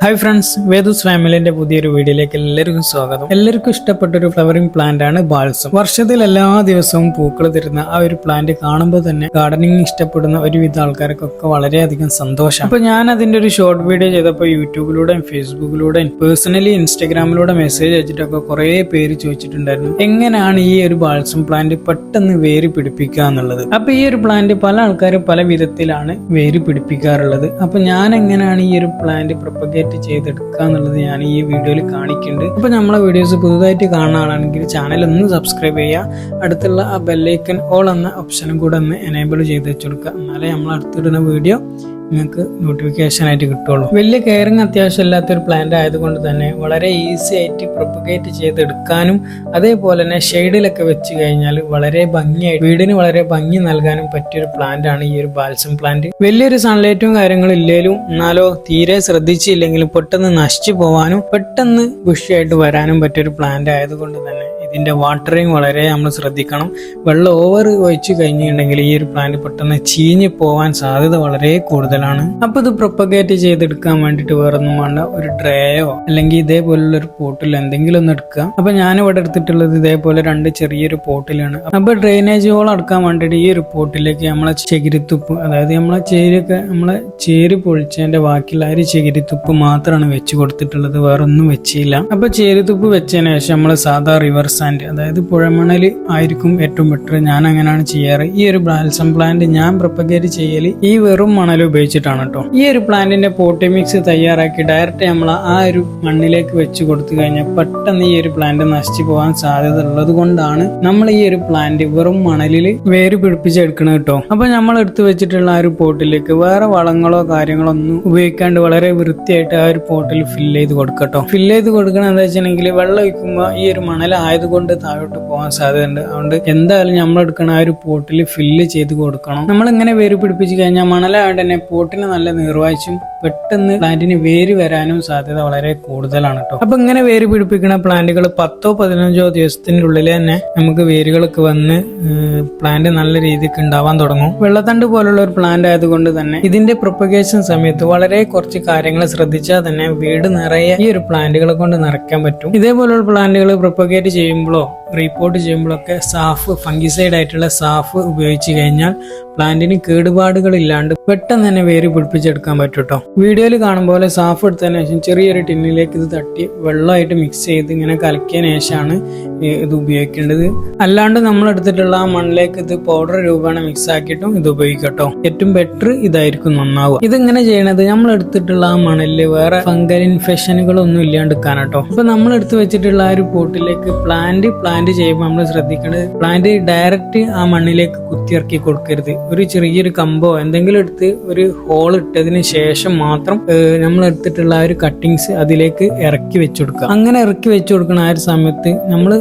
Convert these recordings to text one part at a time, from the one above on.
Hi friends വേദൂസ് ഫാമിലിന്റെ പുതിയൊരു വീഡിയോയിലേക്ക് എല്ലാവർക്കും സ്വാഗതം. എല്ലാവർക്കും ഇഷ്ടപ്പെട്ട ഒരു ഫ്ലവറിംഗ് പ്ലാന്റ് ആണ് ബാൾസം വർഷത്തിൽ എല്ലാ ദിവസവും പൂക്കൾ തരുന്ന ആ ഒരു പ്ലാന്റ് കാണുമ്പോൾ തന്നെ ഗാർഡനിങ് ഇഷ്ടപ്പെടുന്ന ഒരുവിധ ആൾക്കാർക്കൊക്കെ വളരെയധികം സന്തോഷം അപ്പൊ ഞാൻ അതിന്റെ ഒരു ഷോർട്ട് വീഡിയോ ചെയ്തപ്പോൾ യൂട്യൂബിലൂടെയും ഫേസ്ബുക്കിലൂടെയും പേഴ്സണലി ഇൻസ്റ്റാഗ്രാമിലൂടെ മെസ്സേജ് അയച്ചിട്ടൊക്കെ കുറെ പേര് ചോദിച്ചിട്ടുണ്ടായിരുന്നു. എങ്ങനെയാണ് ഈ ഒരു ബാൾസം പ്ലാന്റ് പെട്ടെന്ന് വേര് പിടിപ്പിക്കുക എന്നുള്ളത്? അപ്പൊ ഈ ഒരു പ്ലാന്റ് പല ആൾക്കാരും പല വിധത്തിലാണ് വേര് പിടിപ്പിക്കാറുള്ളത്. അപ്പൊ ഞാൻ എങ്ങനെയാണ് ഈ ഒരു പ്ലാന്റ് പ്രൊപ്പഗേറ്റ് ചെയ്തെടുക്കുക എന്നുള്ളത് ഞാൻ ഈ വീഡിയോയിൽ കാണിക്കുന്നുണ്ട്. അപ്പൊ നമ്മളെ വീഡിയോസ് പുതുതായിട്ട് കാണുകയാണെങ്കിൽ ചാനൽ ഒന്ന് സബ്സ്ക്രൈബ് ചെയ്യുക. അടുത്തുള്ള ആ ബെല്ലൈക്കൻ ഓൾ എന്ന ഓപ്ഷനും കൂടെ ഒന്ന് എനേബിൾ ചെയ്ത് വെച്ചെടുക്കുക എന്നാലേ നമ്മൾ അടുത്തിടുന്ന വീഡിയോ നിങ്ങൾക്ക് നോട്ടിഫിക്കേഷൻ ആയിട്ട് കിട്ടുള്ളൂ. വലിയ കെയറിങ് അത്യാവശ്യം ഇല്ലാത്തൊരു പ്ലാന്റ് ആയതുകൊണ്ട് തന്നെ വളരെ ഈസി ആയിട്ട് പ്രൊപ്പഗേറ്റ് ചെയ്തെടുക്കാനും അതേപോലെ തന്നെ ഷെയ്ഡിലൊക്കെ വെച്ച് കഴിഞ്ഞാൽ വളരെ ഭംഗിയായിട്ട് വീടിന് വളരെ ഭംഗി നൽകാനും പറ്റിയൊരു പ്ലാന്റ് ആണ് ഈ ഒരു ബാൽസം പ്ലാന്റ് വലിയൊരു സൺലൈറ്റും കാര്യങ്ങളും ഇല്ലെങ്കിലും എന്നാലോ തീരെ ശ്രദ്ധിച്ചില്ലെങ്കിലും പെട്ടെന്ന് നശിച്ചു പോവാനും പെട്ടെന്ന് ബുഷിയായിട്ട് വരാനും പറ്റിയൊരു പ്ലാന്റ് ആയതുകൊണ്ട് തന്നെ ഇതിന്റെ വാട്ടറിങ് വളരെ നമ്മൾ ശ്രദ്ധിക്കണം. വെള്ളം ഓവർ ഒഴിച്ച് കഴിഞ്ഞിട്ടുണ്ടെങ്കിൽ ഈ ഒരു പ്ലാന്റ് പെട്ടെന്ന് ചീഞ്ഞ് പോവാൻ സാധ്യത വളരെ കൂടുതലാണ്. അപ്പോൾ ഇത് പ്രൊപ്പഗേറ്റ് ചെയ്തെടുക്കാൻ വേണ്ടിയിട്ട് വേറൊന്നും വേണ്ട ഒരു ട്രേയോ അല്ലെങ്കിൽ ഇതേപോലുള്ള ഒരു പോട്ടിൽ എന്തെങ്കിലും ഒന്ന് എടുക്കുക. അപ്പോൾ ഞാനിവിടെ എടുത്തിട്ടുള്ളത് ഇതേപോലെ രണ്ട് ചെറിയൊരു പോട്ടിലാണ്. അപ്പോൾ ഡ്രെയിനേജ് ഹോൾ അടക്കാൻ വേണ്ടിയിട്ട് ഈ ഒരു പോട്ടിലേക്ക് നമ്മളെ ചകിരിത്തുപ്പ് അതായത് നമ്മളെ ചേരൊക്കെ നമ്മളെ ചേര് പൊളിച്ചതിന്റെ ബാക്കിയുള്ള ഒരു ചകിരിത്തുപ്പ് മാത്രമാണ് വെച്ച് കൊടുത്തിട്ടുള്ളത് വേറൊന്നും വെച്ചില്ല. അപ്പോൾ ചേരുത്തുപ്പ് വെച്ചതിന് ശേഷം നമ്മൾ സാധാ റിവർ സാൻഡ് അതായത് പുഴമണൽ ആയിരിക്കും ഏറ്റവും ബെറ്റർ ഞാൻ അങ്ങനെയാണ് ചെയ്യാറ്. ഈ ഒരു ബാൽസം പ്ലാന്റ് ഞാൻ പ്രൊപ്പഗേറ്റ് ചെയ്യൽ ഈ വെറും മണൽ ഉപയോഗിച്ചിട്ടാണ് കേട്ടോ ഈ ഒരു പ്ലാന്റിന്റെ പോട്ടി മിക്സ് തയ്യാറാക്കി ഡയറക്റ്റ് നമ്മൾ ആ ഒരു മണ്ണിലേക്ക് വെച്ച് കൊടുത്തു കഴിഞ്ഞാൽ പെട്ടെന്ന് ഈ ഒരു പ്ലാന്റ് നശിച്ചു പോകാൻ സാധ്യത ഉള്ളത് കൊണ്ടാണ് നമ്മൾ ഈ ഒരു പ്ലാന്റ് വെറും മണലിൽ വേര് പിടിപ്പിച്ചെടുക്കണം കേട്ടോ അപ്പൊ നമ്മൾ എടുത്തു വെച്ചിട്ടുള്ള ആ ഒരു പോട്ടിലേക്ക് വേറെ വളങ്ങളോ കാര്യങ്ങളോ ഒന്നും ഉപയോഗിക്കാണ്ട് വളരെ വൃത്തിയായിട്ട് ആ ഒരു പോട്ടിൽ ഫില്ല് ചെയ്ത് കൊടുക്കട്ടോ ഫില്ല് ചെയ്ത് കൊടുക്കണം എന്താ വെച്ചിട്ടുണ്ടെങ്കിൽ വെള്ളം ഒഴിക്കുമ്പോൾ ഈ ഒരു മണൽ ആയതുകൊണ്ട് താഴോട്ട് പോകാൻ സാധ്യതയുണ്ട്. അതുകൊണ്ട് എന്തായാലും നമ്മൾ എടുക്കണ ആ ഒരു പോട്ടിൽ ഫില്ല് ചെയ്ത് കൊടുക്കണം. നമ്മൾ ഇങ്ങനെ വേര് പിടിപ്പിച്ച് കഴിഞ്ഞാൽ മണലായതുകൊണ്ട് തന്നെ പോട്ടിന് നല്ല നീർവാഴ്ചയും പെട്ടെന്ന് പ്ലാന്റിന് വേര് വരാനും സാധ്യത വളരെ കൂടുതലാണ് കേട്ടോ അപ്പൊ ഇങ്ങനെ വേര് പിടിപ്പിക്കുന്ന പ്ലാന്റുകൾ പത്തോ പതിനഞ്ചോ ദിവസത്തിന്റെ ഉള്ളിൽ തന്നെ നമുക്ക് വേരുകളൊക്കെ വന്ന് പ്ലാന്റ് നല്ല രീതിക്ക് ഉണ്ടാവാൻ തുടങ്ങും. വെള്ളത്തണ്ട് പോലുള്ള ഒരു പ്ലാന്റ് ആയതുകൊണ്ട് തന്നെ ഇതിന്റെ പ്രൊപ്പഗേഷൻ സമയത്ത് വളരെ കുറച്ച് കാര്യങ്ങൾ ശ്രദ്ധിച്ചാൽ തന്നെ വീട് നിറയെ ഈ ഒരു പ്ലാന്റുകളെ കൊണ്ട് നിറയ്ക്കാൻ പറ്റും. ഇതേപോലുള്ള പ്ലാന്റുകൾ പ്രൊപ്പഗേറ്റ് ചെയ്യുമ്പോഴോ റിപ്പോർട്ട് ചെയ്യുമ്പോഴൊക്കെ സാഫ് ഫംഗിസൈഡ് ആയിട്ടുള്ള സാഫ് ഉപയോഗിച്ച് കഴിഞ്ഞാൽ പ്ലാന്റിന് കേടുപാടുകളില്ലാണ്ട് പെട്ടെന്ന് തന്നെ വേര് പിടിപ്പിച്ചെടുക്കാൻ പറ്റൂട്ടോ വീഡിയോയിൽ കാണുമ്പോൾ പോലെ സാഫ് എടുത്തതിന് ശേഷം ചെറിയൊരു ടിന്നിലേക്ക് ഇത് തട്ടി വെള്ളമായിട്ട് മിക്സ് ചെയ്ത് ഇങ്ങനെ കലക്കിയതിന് ശേഷമാണ് ഇത് ഉപയോഗിക്കേണ്ടത്. അല്ലാണ്ട് നമ്മൾ എടുത്തിട്ടുള്ള ആ മണ്ണിലേക്ക് ഇത് പൗഡർ രൂപേണ മിക്സ് ആക്കിയിട്ടും ഇത് ഉപയോഗിക്കട്ടോ ഏറ്റവും ബെറ്റർ ഇതായിരിക്കും നന്നാവുക. ഇതിങ്ങനെ ചെയ്യണത് നമ്മൾ എടുത്തിട്ടുള്ള ആ മണലിൽ വേറെ ഫംഗൽ ഇൻഫെക്ഷനുകളൊന്നും ഇല്ലാണ്ടിരിക്കാനട്ടോ അപ്പൊ നമ്മൾ എടുത്ത് വെച്ചിട്ടുള്ള ആ ഒരു പോട്ടിലേക്ക് പ്ലാന്റ് പ്ലാന്റ് ചെയ്യുമ്പോൾ നമ്മൾ ശ്രദ്ധിക്കേണ്ടത് പ്ലാന്റ് ഡയറക്റ്റ് ആ മണ്ണിലേക്ക് കുത്തിയിറക്കി കൊടുക്കരുത്. ഒരു ചെറിയൊരു കമ്പോ എന്തെങ്കിലും എടുത്ത് ഒരു ഹോൾ ഇട്ടതിന് ശേഷം മാത്രം നമ്മൾ എടുത്തിട്ടുള്ള ആ ഒരു കട്ടിങ്സ് അതിലേക്ക് ഇറക്കി വെച്ചു കൊടുക്കുക. അങ്ങനെ ഇറക്കി വെച്ചു കൊടുക്കുന്ന ആ ഒരു സമയത്ത് നമ്മൾ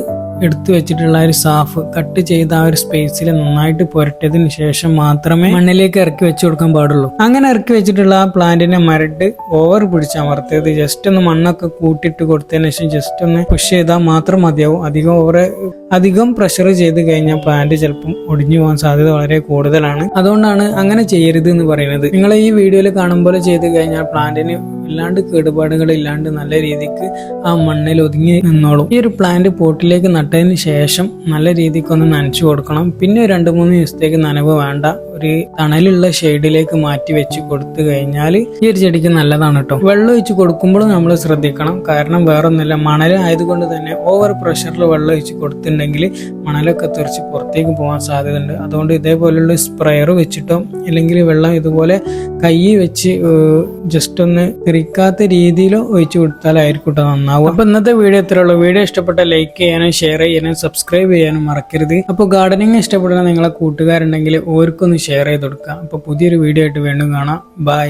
എടുത്തു വെച്ചിട്ടുള്ള ഒരു സാഫ് കട്ട് ചെയ്ത ആ ഒരു സ്പേസിൽ നന്നായിട്ട് പുരട്ടിയതിന് ശേഷം മാത്രമേ മണ്ണിലേക്ക് ഇറക്കി വെച്ചു കൊടുക്കാൻ പാടുള്ളൂ. അങ്ങനെ ഇറക്കി വെച്ചിട്ടുള്ള ആ പ്ലാന്റിനെ മരട്ട് ഓവർ പിടിച്ചമർത്തിയത് ജസ്റ്റ് ഒന്ന് മണ്ണൊക്കെ കൂട്ടിയിട്ട് കൊടുത്തതിന് ശേഷം ജസ്റ്റ് ഒന്ന് പുഷ് ചെയ്താൽ മാത്രം മതിയാവും. അധികം ഓവർ അധികം പ്രഷർ ചെയ്ത് കഴിഞ്ഞാൽ പ്ലാന്റ് ചിലപ്പം ഒടിഞ്ഞു പോകാൻ സാധ്യത വളരെ കൂടുതലാണ്. അതുകൊണ്ടാണ് അങ്ങനെ ചെയ്യരുത് എന്ന് പറയുന്നത്. നിങ്ങൾ ഈ വീഡിയോയിൽ കാണുമ്പോൾ ചെയ്ത് കഴിഞ്ഞാൽ പ്ലാന്റിന് ഇല്ലാണ്ട് കേടുപാടുകൾ ഇല്ലാണ്ട് നല്ല രീതിക്ക് ആ മണ്ണിൽ ഒതുങ്ങി നിന്നോളും. ഈ ഒരു പ്ലാന്റ് പോട്ടിലേക്ക് നട്ടതിന് ശേഷം നല്ല രീതിക്ക് ഒന്ന് നനച്ചു കൊടുക്കണം. പിന്നെ രണ്ട് മൂന്ന് ദിവസത്തേക്ക് നനവ് വേണ്ട. ഒരു തണലുള്ള ഷെയ്ഡിലേക്ക് മാറ്റി വെച്ച് കൊടുത്തു കഴിഞ്ഞാൽ ഈ ഒരു ചെടിക്ക് നല്ലതാണ് കേട്ടോ വെള്ളം ഒഴിച്ച് കൊടുക്കുമ്പോഴും നമ്മൾ ശ്രദ്ധിക്കണം. കാരണം വേറൊന്നുമില്ല. മണൽ ആയതുകൊണ്ട് തന്നെ ഓവർ പ്രഷറിൽ വെള്ളം ഒഴിച്ച് കൊടുത്തിട്ടുണ്ടെങ്കിൽ മണലൊക്കെ തെറിച്ച് പുറത്തേക്ക് പോകാൻ സാധ്യതയുണ്ട്. അതുകൊണ്ട് ഇതേപോലെയുള്ള സ്പ്രെയർ വെച്ചിട്ടോ അല്ലെങ്കിൽ വെള്ളം ഇതുപോലെ കൈ വെച്ച് ജസ്റ്റ് ഒന്ന് തെറിക്കാത്ത രീതിയിലോ ഒഴിച്ചു കൊടുത്താലായിരിക്കും കേട്ടോ നന്നാവും അപ്പൊ ഇന്നത്തെ വീഡിയോ ഇത്രയുള്ളൂ വീഡിയോ ഇഷ്ടപ്പെട്ട ലൈക്ക് ചെയ്യാനും ഷെയർ ചെയ്യാനും സബ്സ്ക്രൈബ് ചെയ്യാനും മറക്കരുത്. അപ്പോൾ ഗാർഡനിങ് ഇഷ്ടപ്പെടുന്ന നിങ്ങളെ കൂട്ടുകാരുണ്ടെങ്കിൽ ഓർക്കൊന്ന് ഷെയർ ചെയ്ത് കൊടുക്കുക. അപ്പോൾ പുതിയൊരു വീഡിയോ ആയിട്ട് വീണ്ടും കാണാം. ബൈ.